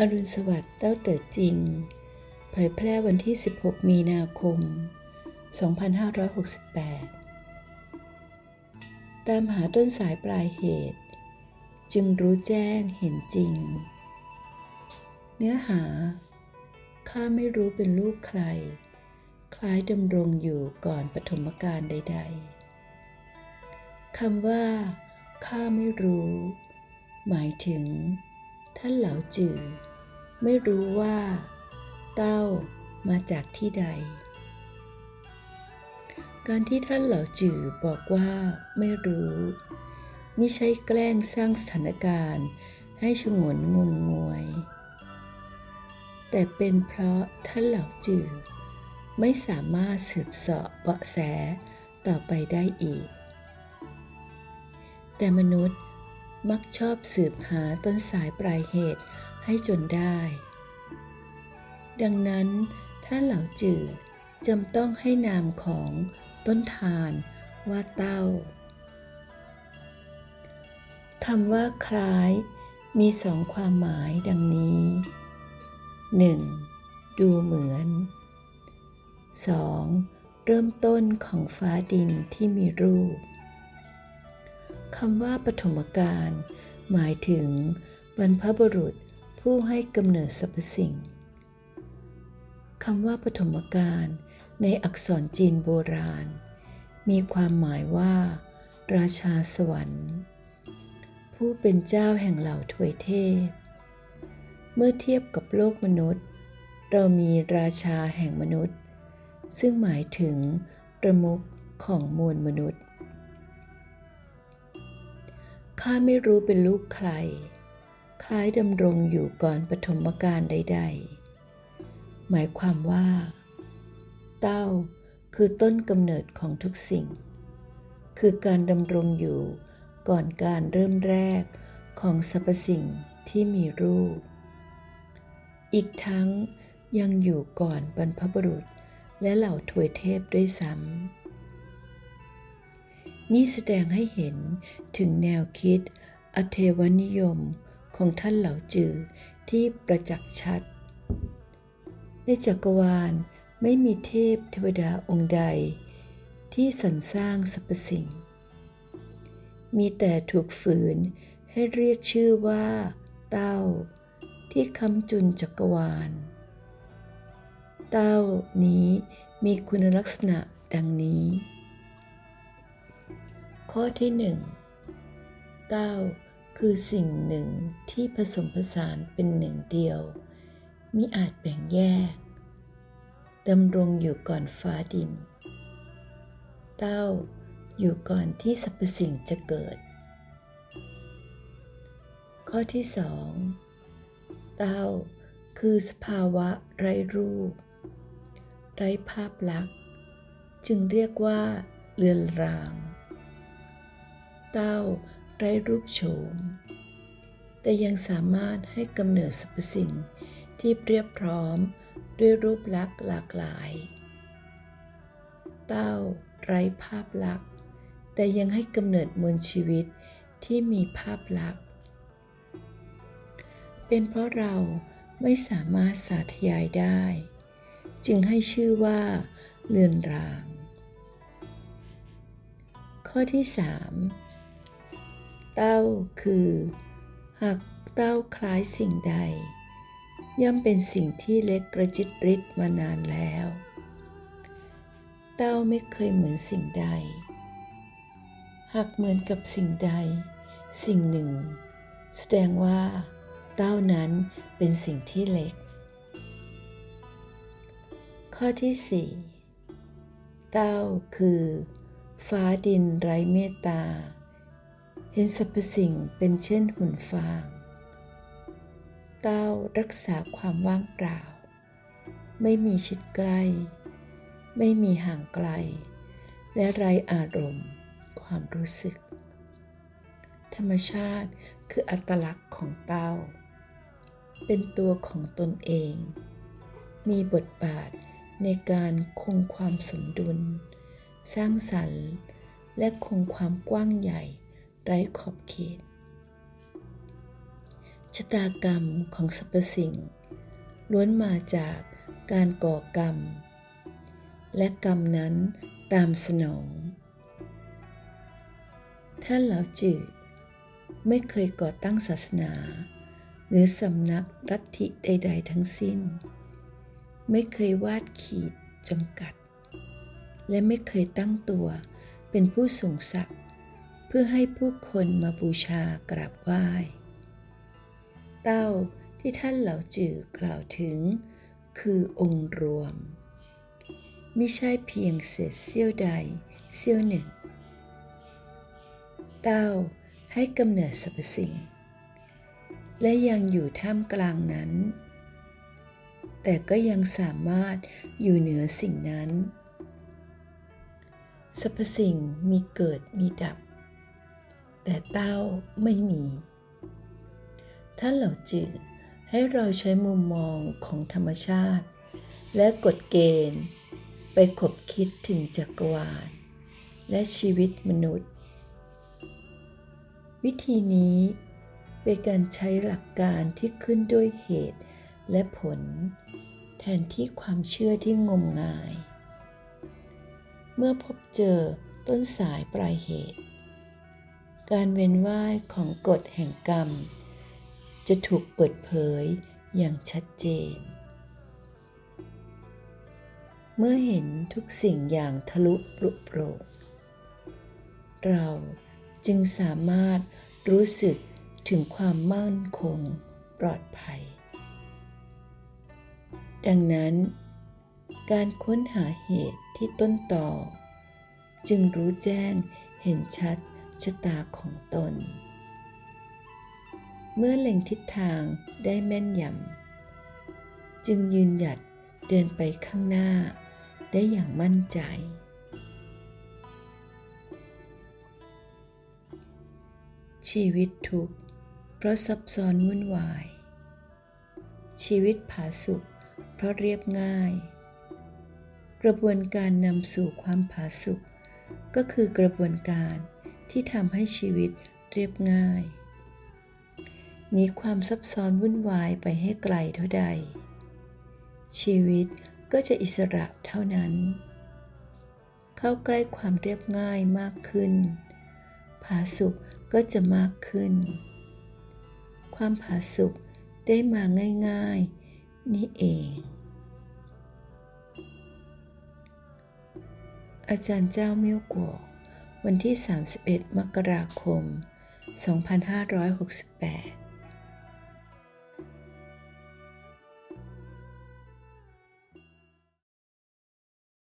อรุณสวัสดิ์เต้าเต๋อจริง เผยแพร่วันที่ 16 มีนาคม 2568 ตามหาต้นสายปลายเหตุ จึงรู้แจ้งเห็นจริง เนื้อหา ข้าไม่รู้เป็นลูกใคร คล้ายดำรงอยู่ก่อนปฐมกาลใด ๆคำว่า ข้าไม่รู้ หมายถึง ท่านเหลาจือ ไม่รู้ว่า เต้ามาจากที่ใด การที่ท่านเหลาจือบอกว่าไม่รู้มิใช่แกล้งสร้างสถานการณ์ให้ชงนงมงวย แต่เป็นเพราะท่านเหล่าจือไม่สามารถสืบเสาะเบาะแสต่อไปได้อีก แต่มนุษย์ มักชอบสืบหาต้นสายปลายเหตุให้จนได้ ดังนั้นถ้าเหล่าจือจำต้องให้นามของต้นทานว่าเต้าคำว่าคล้ายมีสองความหมายดังนี้ 1. ดูเหมือน 2. เริ่มต้นของฟ้าดินที่มีรูป คำว่าปฐมกาลหมายถึงบรรพบุรุษผู้ให้กำเนิดสรรพสิ่งคำว่าปฐมกาลในอักษรจีนโบราณ มีความหมายว่า ราชาสวรรค์ ผู้เป็นเจ้าแห่งเหล่าทวยเทพ เมื่อเทียบกับโลกมนุษย์ เรามีราชาแห่งมนุษย์ ซึ่งหมายถึงประมุขของมวลมนุษย์ ข้าไม่รู้เป็นลูกใคร คล้ายดำรงอยู่ก่อนปฐมกาลใด ๆ หมายความว่า เต้าคือต้นกำเนิดของทุกสิ่ง คือการดำรงอยู่ก่อนการเริ่มแรกของสรรพสิ่งที่มีรูป อีกทั้งยังอยู่ก่อนบรรพบุรุษและเหล่าทวยเทพด้วยซ้ำ นี่แสดงให้เห็นถึงแนวคิด อเทวนิยมของท่านเหล่าจือที่ประจักษ์ชัด ในจักรวาลไม่มีเทพเทวดาองค์ใด ที่สรรสร้างสรรพสิ่ง มีแต่ถูกฝืนให้เรียกชื่อว่า เต้า ที่คำจุนจักรวาล เต้านี้มีคุณลักษณะดังนี้ ข้อที่หนึ่งเต้าคือสิ่งหนึ่งที่ผสมผสานเป็นหนึ่งเดียวมิอาจแบ่งแยกดำรงอยู่ก่อนฟ้าดินเต้าอยู่ก่อนที่สรรพสิ่งจะเกิด ข้อที่สองเต้าคือสภาวะไร้รูป ไร้ภาพลักษณ์ จึงเรียกว่าเลือนราง เต้าไร้รูปโฉม แต่ยังสามารถให้กำเนิดสรรพสิ่งที่เรียบพร้อมด้วยรูปลักษณ์หลากหลาย เต้าไร้ภาพลักษณ์ แต่ยังให้กำเนิดมวลชีวิตที่มีภาพลักษณ์ เป็นเพราะเราไม่สามารถสาธยายได้ จึงให้ชื่อว่าเลือนราง ข้อที่ 3 เต้าคือ หากเต้าคล้ายสิ่งใด ย่อมเป็นสิ่งที่เล็กกระจิตริดมานานแล้ว เต้าไม่เคยเหมือนสิ่งใด หากเหมือนกับสิ่งใด สิ่งหนึ่ง แสดงว่า เต้านั้นเป็นสิ่งที่เล็ก ข้อที่4เต้าคือ ฟ้าดินไร้เมตตา เห็นสรรพสิ่งเป็นเช่นหุ่นฟาง เต้ารักษาความว่างเปล่า ไม่มีชิดใกล้ ไม่มีห่างไกล และไรอารมณ์ ความรู้สึก ธรรมชาติคืออัตลักษณ์ของเต้า เป็นตัวของตนเอง มีบทบาทในการคงความสมดุล สร้างสรรค์ และคงความกว้างใหญ่ ไร้ขอบเขตชะตากรรมของสรรพสิ่ง ล้วนมาจากการก่อกรรม และกรรมนั้นตามสนอง ท่านเหล่าจือไม่เคยก่อตั้งศาสนา หรือสำนักรัฐิใด ๆ ทั้งสิ้น ไม่เคยวาดขีดจำกัด และไม่เคยตั้งตัวเป็นผู้สูงศักดิ์ เพื่อให้ผู้คนมาบูชากราบไหว้ เต้าที่ท่านเหล่าจือกล่าวถึง คือองค์รวม ไม่ใช่เพียงเศษเสี้ยวใดเสี้ยวหนึ่ง เต้าให้กำเนิดสรรพสิ่ง และยังอยู่ท่ามกลางนั้น แต่ก็ยังสามารถอยู่เหนือสิ่งนั้น สรรพสิ่งมีเกิดมีดับ แต่เต้าไม่มีท่านเหล่าจือให้เราใช้มุมมองของธรรมชาติ และกฎเกณฑ์ ไปขบคิดถึงจักรวาล และชีวิตมนุษย์ วิธีนี้เป็นการใช้หลักการที่ขึ้นด้วยเหตุและผล แทนที่ความเชื่อที่งมงาย เมื่อพบเจอต้นสายปลายเหตุ การเวียนว่ายของกฎแห่งกรรม จะถูกเปิดเผยอย่างชัดเจน เมื่อเห็นทุกสิ่งอย่างทะลุปรุโปร่งเราจึงสามารถรู้สึกถึงความมั่นคงปลอดภัย ดังนั้น การค้นหาเหตุที่ต้นต่อ จึงรู้แจ้งเห็นชัด ชะตาของตน เมื่อเล็งทิศทางได้แม่นยำจึงยืนหยัดเดินไปข้างหน้าได้อย่างมั่นใจชีวิตทุกข์เพราะซับซ้อนวุ่นวาย ชีวิตผาสุกเพราะเรียบง่าย กระบวนการนำสู่ความผาสุกก็คือกระบวนการ ที่ทำให้ชีวิตเรียบง่ายมีความซับซ้อนวุ่นวายไปให้ไกลเท่าใด ชีวิตก็จะอิสระเท่านั้น เข้าใกล้ความเรียบง่ายมากขึ้น ผาสุกก็จะมากขึ้น ความผาสุกได้มาง่าย ๆ นี่เอง อาจารย์เจ้าเมี่ยวกัว วันที่ 31 มกราคม 2568